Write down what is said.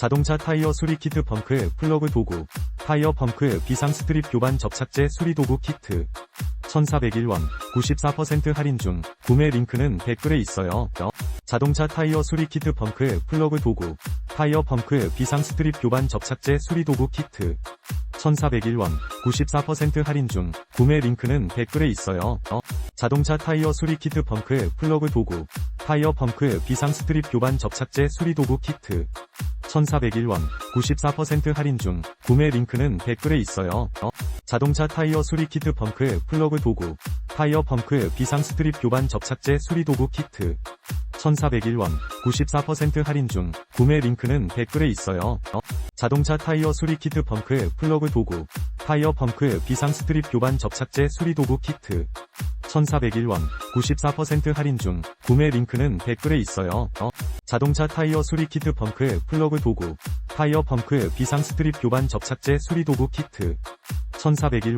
자동차 타이어 수리 키트 펑크 플러그 도구, 타이어 펑크 비상 스트립 교반 접착제 수리 도구 키트. 1401원, 94% 할인 중, 구매 링크는 댓글에 있어요. 어? 자동차 타이어 수리 키트 펑크 플러그 도구, 타이어 펑크 비상 스트립 교반 접착제 수리 도구 키트. 1401원, 94% 할인 중, 구매 링크는 댓글에 있어요. 어? 자동차 타이어 수리 키트 펑크 플러그 도구, 타이어 펑크 비상 스트립 교반 접착제 수리 도구 키트. 1401원, 94% 할인 중, 구매 링크는 댓글에 있어요. 어? 자동차 타이어 수리 키트 펑크 플러그 도구, 타이어 펑크 비상 스트립 교반 접착제 수리 도구 키트. 1401원, 94% 할인 중, 구매 링크는 댓글에 있어요. 어? 자동차 타이어 수리 키트 펑크 플러그 도구, 타이어 펑크 비상 스트립 교반 접착제 수리 도구 키트. 1401원, 94% 할인 중, 구매 링크는 댓글에 있어요. 어? 자동차 타이어 수리 키트 펑크 플러그 도구, 타이어 펑크 비상 스트립 교반 접착제 수리 도구 키트. 1401원,